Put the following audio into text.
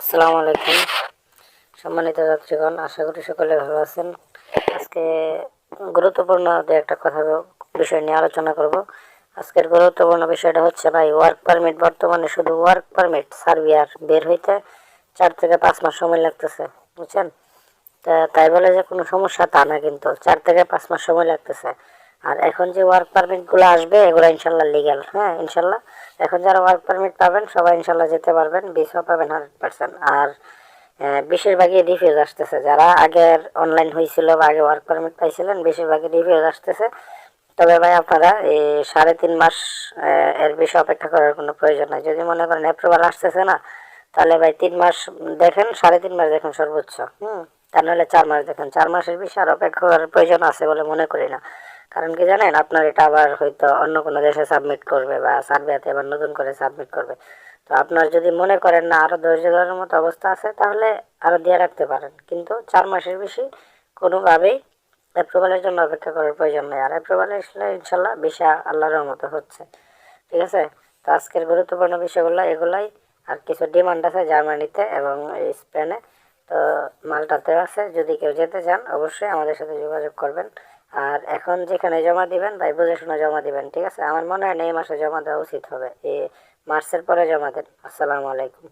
আসসালামু আলাইকুম। সম্মানিত যাত্রীগণ, আশা করি সকলে ভালো আছেন। আজকে গুরুত্বপূর্ণ একটা কথা বিষয় নিয়ে আলোচনা করব। আজকের গুরুত্বপূর্ণ বিষয়টা হচ্ছে ভাই ওয়ার্ক পারমিট বর্তমানে শুধু ওয়ার্ক পারমিট সার্ভিয়ার বের হইতে চার থেকে পাঁচ মাস সময় লাগতেছে, বুঝছেন? তাই বলে যে কোনো সমস্যা তা না কিন্তু, চার থেকে পাঁচ মাস সময় লাগতেছে। আর এখন যে ওয়ার্ক পারমিটগুলো আসবে, এগুলো ইনশাল্লাহ লিগ্যাল হ্যাঁ ইনশাল্লাহ। এখন যারা ওয়ার্ক পারমিট পাবেন, সবাই ইনশাল্লাহ যেতে পারবেন ভিসাও পাবেন হান্ড্রেড পার্সেন্ট আর বেশিরভাগই রিফিউজ আসতেছে। যারা আগের অনলাইন হয়েছিল বা আগে ওয়ার্ক পারমিট পাইছিলেন, বেশিরভাগই রিফিউজ আসতেছে। তবে ভাই আপনারা এই সাড়ে তিন মাস এর বেশি অপেক্ষা করার কোনো প্রয়োজন নাই। যদি মনে করেন অ্যাপ্রুভাল আসতেছে না, তাহলে ভাই তিন মাস দেখেন, সাড়ে তিন মাস দেখেন সর্বোচ্চ। হুম, তা নাহলে চার মাস দেখেন। চার মাসের বেশি আর অপেক্ষা করার প্রয়োজন আছে বলে মনে করি না। কারণ কি জানেন, আপনার এটা আবার হয়তো অন্য কোনো দেশে সাবমিট করবে বা সার্ভেতে আবার নতুন করে সাবমিট করবে। তো আপনার যদি মনে করেন না আরও ধৈর্য ধরার মতো অবস্থা আছে, তাহলে আরও দিয়ে রাখতে পারেন। কিন্তু চার মাসের বেশি কোনোভাবেই অ্যাপ্রুভালের জন্য অপেক্ষা করার প্রয়োজন নেই। আর অ্যাপ্রুভাল আসলে ইনশাল্লাহ বিষয় আল্লাহর মতো হচ্ছে। ঠিক আছে? তো আজকের গুরুত্বপূর্ণ বিষয়গুলো এগুলাই। আর কিছু ডিমান্ড আছে জার্মানিতে এবং স্পেনে। তো মালটাতেও আছে। যদি কেউ যেতে চান, অবশ্যই আমাদের সাথে যোগাযোগ করবেন। আর এখন যেখানে জমা দিবেন, ভাই, বুঝে শুনে জমা দিবেন, ঠিক আছে? আমার মনে হয় না এই মাসে জমা দেওয়া উচিত হবে। এ মার্চের পরে জমা দেন। আসসালামু আলাইকুম।